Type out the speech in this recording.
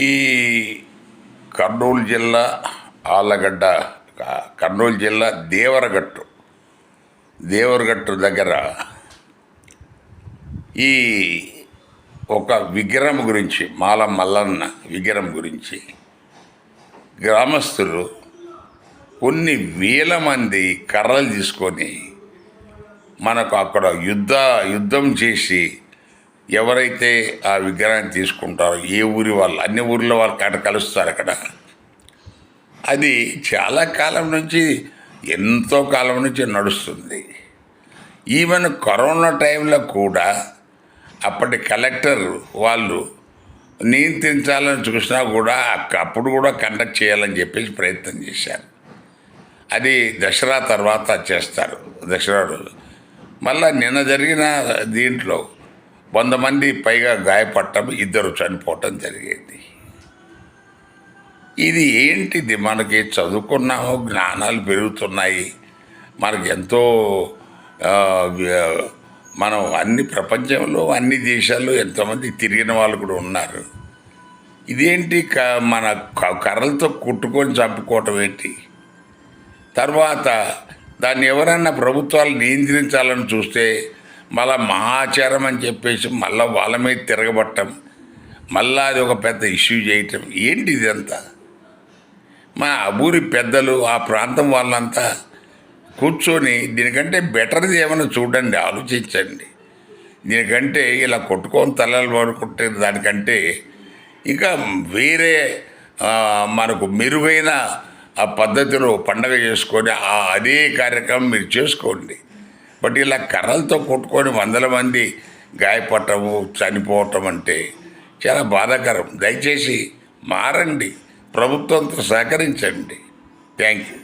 ఈ కర్నూలు జిల్లా ఆళ్ళగడ్డ కర్నూలు జిల్లా దేవరగట్టు దేవరగట్టు దగ్గర ఈ ఒక విగ్రహం గురించి మాల మల్లన్న విగ్రహం గురించి గ్రామస్తులు కొన్ని వేల మంది కర్రలు తీసుకొని మనకు అక్కడ యుద్ధ యుద్ధం చేసి ఎవరైతే ఆ విగ్రహాన్ని తీసుకుంటారో ఏ ఊరి వాళ్ళు అన్ని ఊర్ల వాళ్ళు అక్కడ కలుస్తారు అక్కడ. అది చాలా కాలం నుంచి ఎంతో కాలం నుంచి నడుస్తుంది. ఈవెన్ కరోనా టైంలో కూడా అప్పటి కలెక్టర్ వాళ్ళు నియంత్రించాలని చూసినా కూడా అప్పుడు కూడా కండక్ట్ చేయాలని చెప్పేసి ప్రయత్నం చేశారు. అది దసరా తర్వాత చేస్తారు దసరా రోజు. మళ్ళా నిన్న జరిగిన దీంట్లో వంద మంది పైగా గాయపడటం ఇద్దరు చనిపోవటం జరిగింది. ఇది ఏంటిది? మనకి చదువుకున్నాము జ్ఞానాలు పెరుగుతున్నాయి. మనకి ఎంతో మనం అన్ని ప్రపంచంలో అన్ని దేశాల్లో ఎంతోమంది తిరిగిన వాళ్ళు కూడా ఉన్నారు. ఇదేంటి క మన కర్రలతో కుట్టుకొని చంపుకోవటం ఏంటి? తర్వాత దాన్ని ఎవరైనా ప్రభుత్వాలు నియంత్రించాలని చూస్తే మళ్ళా మహాచారం అని చెప్పేసి మళ్ళీ వాళ్ళ మీద తిరగబట్టం మళ్ళా అది ఒక పెద్ద ఇష్యూ చేయటం ఏంటి ఇదంతా? మా ఊరి పెద్దలు ఆ ప్రాంతం వాళ్ళంతా కూర్చొని దీనికంటే బెటర్ది ఏమైనా చూడండి ఆలోచించండి. దీనికంటే ఇలా కొట్టుకొని తలలు పడుకుంటే దానికంటే ఇంకా వేరే మనకు మెరుగైన ఆ పద్ధతిలో పండగ చేసుకొని ఆ అదే కార్యక్రమం మీరు చేసుకోండి. బట్ ఇలా కర్రలతో కొట్టుకొని వందల మంది గాయపడటము చనిపోవటం అంటే చాలా బాధాకరం. దయచేసి మారండి. ప్రభుత్వంతో సహకరించండి. Thank you.